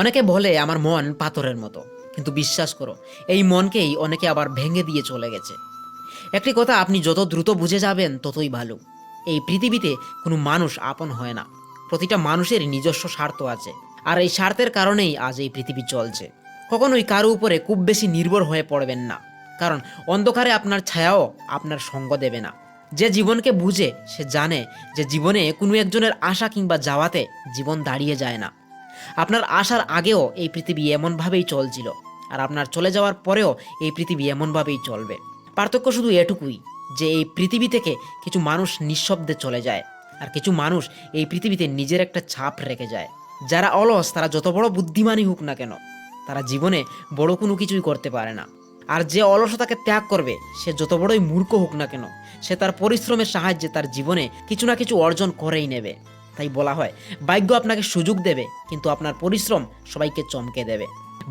অনেকে বলে আমার মন পাথরের মতো, কিন্তু বিশ্বাস করো, এই মনকেই অনেকে আবার ভেঙে দিয়ে চলে গেছে। একটি কথা আপনি যত দ্রুত বুঝে যাবেন, ততই ভালো। এই পৃথিবীতে কোনো মানুষ আপন হয় না। প্রতিটা মানুষের নিজস্ব স্বার্থ আছে, আর এই স্বার্থের কারণেই আজ এই পৃথিবী চলছে। কখনোই কারও উপরে খুব বেশি নির্ভর হয়ে পড়বেন না, কারণ অন্ধকারে আপনার ছায়াও আপনার সঙ্গ দেবে না। যে জীবনকে বুঝে, সে জানে যে জীবনে কোনো একজনের আশা কিংবা যাওয়াতে জীবন দাঁড়িয়ে যায় না। আপনার আসার আগেও এই পৃথিবী এমনভাবেই চলছিল, আর আপনার চলে যাওয়ার পরেও এই পৃথিবী এমনভাবেই চলবে। পার্থক্য শুধু এটুকুই, যে এই পৃথিবী থেকে কিছু মানুষ নিঃশব্দে চলে যায়, আর কিছু মানুষ এই পৃথিবীতে নিজের একটা ছাপ রেখে যায়। যারা অলস, তারা যত বড় বুদ্ধিমানই হোক না কেন, তারা জীবনে বড় কোনো কিছুই করতে পারে না। আর যে অলসতাকে ত্যাগ করবে, সে যত বড়ই মূর্খ হোক না কেন, সে তার পরিশ্রমের সাহায্যে তার জীবনে কিছু না কিছু অর্জন করেই নেবে। তাই বলা হয়, ভাগ্য আপনাকে সুযোগ দেবে, কিন্তু আপনার পরিশ্রম সবাইকে চমকে দেবে।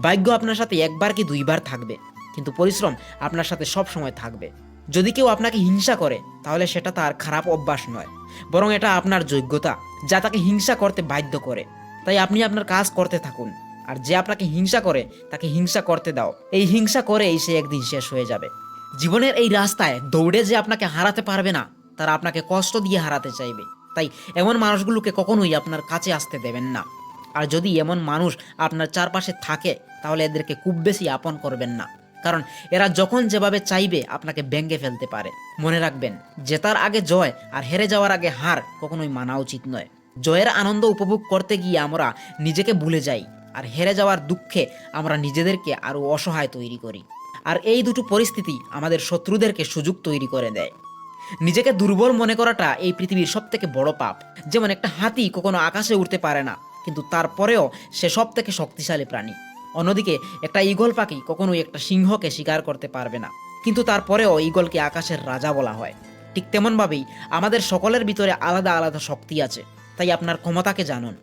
ভাগ্য আপনার সাথে একবার কি দুইবার থাকবে, কিন্তু পরিশ্রম আপনার সাথে সব সময় থাকবে। যদি কেউ আপনাকে হিংসা করে, তাহলে সেটা তার খারাপ অভ্যাস নয়, বরং এটা আপনার যোগ্যতা, যা তাকে হিংসা করতে বাধ্য করে। তাই আপনি আপনার কাজ করতে থাকুন, আর যে আপনাকে হিংসা করে, তাকে হিংসা করতে দাও। এই হিংসা করেই সে একদিন শেষ হয়ে যাবে। জীবনের এই রাস্তায় দৌড়ে যে আপনাকে হারাতে পারবে না, তারা আপনাকে কষ্ট দিয়ে হারাতে চাইবে। তাই এমন মানুষগুলোকে কখনোই আপনার কাছে আসতে দেবেন না। আর যদি এমন মানুষ আপনার চারপাশে থাকে, তাহলে এদেরকে খুব বেশি আপন করবেন না। কারণ এরা যখন যেভাবে চাইবে, আপনাকে ব্যঙ্গে ফেলতে পারে। মনে রাখবেন, জেতার আগে জয় আর হেরে যাওয়ার আগে হার কখনোই মানা উচিত নয়। জয়ের আনন্দ উপভোগ করতে গিয়ে আমরা নিজেকে ভুলে যাই, আর হেরে যাওয়ার দুঃখে আমরা নিজেদেরকে আরও অসহায় তৈরি করি। আর এই দুটো পরিস্থিতি আমাদের শত্রুদেরকে সুযোগ তৈরি করে দেয়। নিজেকে দুর্বল মনে করাটা এই পৃথিবীর সব থেকে বড় পাপ। যেমন একটা হাতি কখনো আকাশে উঠতে পারে না, কিন্তু তারপরেও সে সব থেকে শক্তিশালী প্রাণী। অন্যদিকে একটা ঈগল পাখি কখনোই একটা সিংহকে শিকার করতে পারবে না, কিন্তু তারপরেও ঈগলকে আকাশের রাজা বলা হয়। ঠিক তেমনভাবেই আমাদের সকলের ভিতরে আলাদা আলাদা শক্তি আছে, তাই আপনার ক্ষমতাকে জানুন।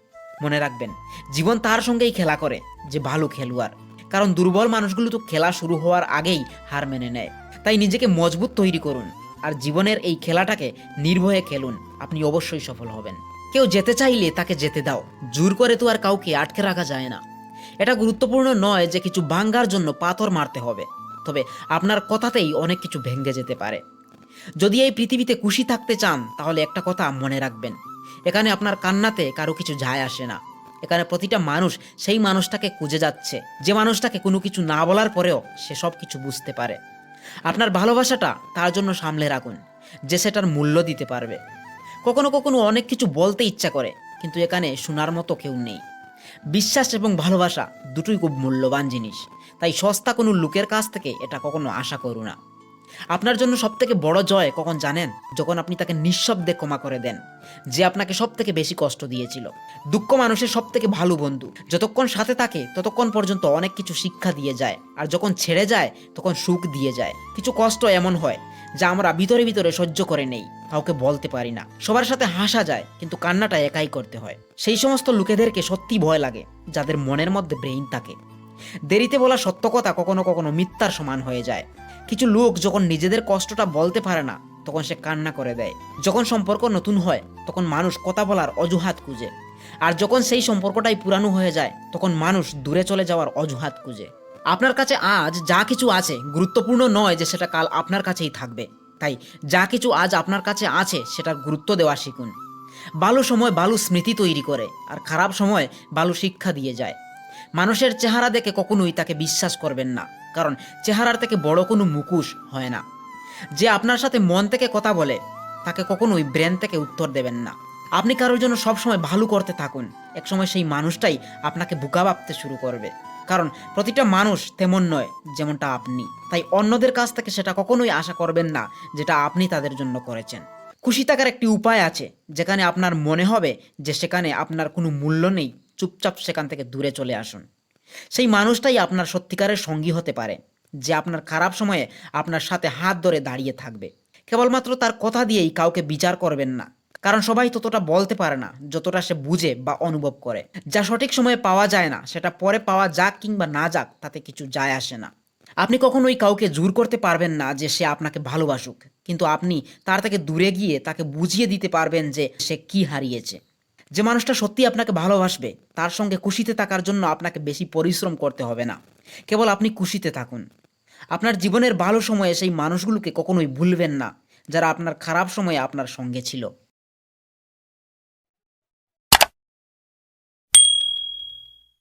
মনে রাখবেন, জীবন তার সঙ্গেই খেলা করে, যে ভালো খেলোয়াড়। কারণ দুর্বল মানুষগুলো তো খেলা শুরু হওয়ার আগেই হার মেনে নেয়। তাই নিজেকে মজবুত তৈরি করুন। আর জীবনের এই খেলাটাকে নির্ভয়ে খেলুন। আপনি অবশ্যই সফল হবেন। কেউ যেতে চাইলে তাকে যেতে দাও। জোর করে তো আর কাউকে আটকে রাখা যায় না। এটা গুরুত্বপূর্ণ নয় যে কিছু ভাঙ্গার জন্য পাথর মারতে হবে। তবে আপনার কথাতেই অনেক কিছু ভেঙে যেতে পারে। যদি এই পৃথিবীতে খুশি থাকতে চান, তাহলে একটা কথা মনে রাখবেন। এখানে আপনার কান্নাতে কারও কিছু যায় আসে না। এখানে প্রতিটা মানুষ সেই মানুষটাকে খুঁজে যাচ্ছে। যে মানুষটাকে কোনো কিছু না বলার পরেও সে সব কিছু বুঝতে পারে। আপনার ভালোবাসাটা তার জন্য সামলে রাখুন, যে সেটার মূল্য দিতে পারবে। কখনো কখনো অনেক কিছু বলতে ইচ্ছা করে, কিন্তু এখানে শোনার মতো কেউ নেই। বিশ্বাস এবং ভালোবাসা দুটোই খুব মূল্যবান জিনিস, তাই সস্তা কোনো লোকের কাছ থেকে এটা কখনো আশা করু না। আপনার জন্য সব থেকে বড় জয় কখন জানেন? যখন আপনি তাকে নিঃশব্দে ক্ষমা করে দেন, যে আপনাকে সব থেকে বেশি কষ্ট দিয়েছিল। দুঃখ মানুষের সব থেকে ভালো বন্ধু। যতক্ষণ সাথে থাকে, ততক্ষণ পর্যন্ত অনেক কিছু শিক্ষা দিয়ে যায়। আর যখন ছেড়ে যায়, তখন সুখ দিয়ে যায়। কিছু কষ্ট এমন হয়, যা আমরা ভিতরে ভিতরে সহ্য করে নেই, কাউকে বলতে পারি না। সবার সাথে হাসা যায়, কিন্তু কান্নাটা একাই করতে হয়। সেই সমস্ত লোকেদেরকে সত্যি ভয় লাগে, যাদের মনের মধ্যে ব্রেইন থাকে। দেরিতে বলা সত্য কথা কখনো কখনো মিথ্যার সমান হয়ে যায়। কিছু লোক যখন নিজেদের কষ্টটা বলতে পারে না, তখন সে কান্না করে দেয়। যখন সম্পর্ক নতুন হয়, তখন মানুষ কথা বলার অজুহাত খুঁজে। আর যখন সেই সম্পর্কটাই পুরানো হয়ে যায়, তখন মানুষ দূরে চলে যাওয়ার অজুহাত খুঁজে। আপনার কাছে আজ যা কিছু আছে, গুরুত্বপূর্ণ নয় যে সেটা কাল আপনার কাছেই থাকবে। তাই যা কিছু আজ আপনার কাছে আছে, সেটার গুরুত্ব দেওয়া শিখুন। ভালো সময় ভালো স্মৃতি তৈরি করে, আর খারাপ সময় ভালো শিক্ষা দিয়ে যায়। মানুষের চেহারা দেখে কখনোই তাকে বিশ্বাস করবেন না। কারণ চেহারার থেকে বড় কোনো মুখোশ হয় না। যে আপনার সাথে মন থেকে কথা বলে, তাকে কখনোই ব্রেন থেকে উত্তর দেবেন না। আপনি কারোর জন্য সবসময় ভালো করতে থাকুন। একসময় সেই মানুষটাই আপনাকে বোকা ভাবতে শুরু করবে। কারণ প্রতিটা মানুষ তেমন নয় যেমনটা আপনি। তাই অন্যদের কাছ থেকে সেটা কখনোই আশা করবেন না যেটা আপনি তাদের জন্য করেছেন। খুশি থাকার একটি উপায় আছে, যেখানে আপনার মনে হবে যে সেখানে আপনার কোনো মূল্য নেই। চুপচাপ সেখান থেকে দূরে চলে আসুন। সেই মানুষটাই আপনার সত্যিকারের সঙ্গী হতে পারে, যে আপনার খারাপ সময়ে আপনার সাথে হাত ধরে দাঁড়িয়ে থাকবে। কেবলমাত্র তার কথা দিয়েই কাউকে বিচার করবেন না, কারণ সবাই ততটা বলতে পারে না যতটা সে বুঝে বা অনুভব করে। যা সঠিক সময়ে পাওয়া যায় না, সেটা পরে পাওয়া যাক কিংবা না যাক, তাতে কিছু যায় আসে না। আপনি কখনোই কাউকে জোর করতে পারবেন না যে সে আপনাকে ভালোবাসুক, কিন্তু আপনি তার থেকে দূরে গিয়ে তাকে বুঝিয়ে দিতে পারবেন যে সে কি হারিয়েছে। যে মানুষটা সত্যি আপনাকে ভালোবাসবে, তার সঙ্গে খুশিতে থাকার জন্য আপনাকে বেশি পরিশ্রম করতে হবে না। কেবল আপনি খুশিতে থাকুন। আপনার জীবনের ভালো সময়ে সেই মানুষগুলোকে কখনোই ভুলবেন না, যারা আপনার খারাপ সময়ে আপনার সঙ্গে ছিল।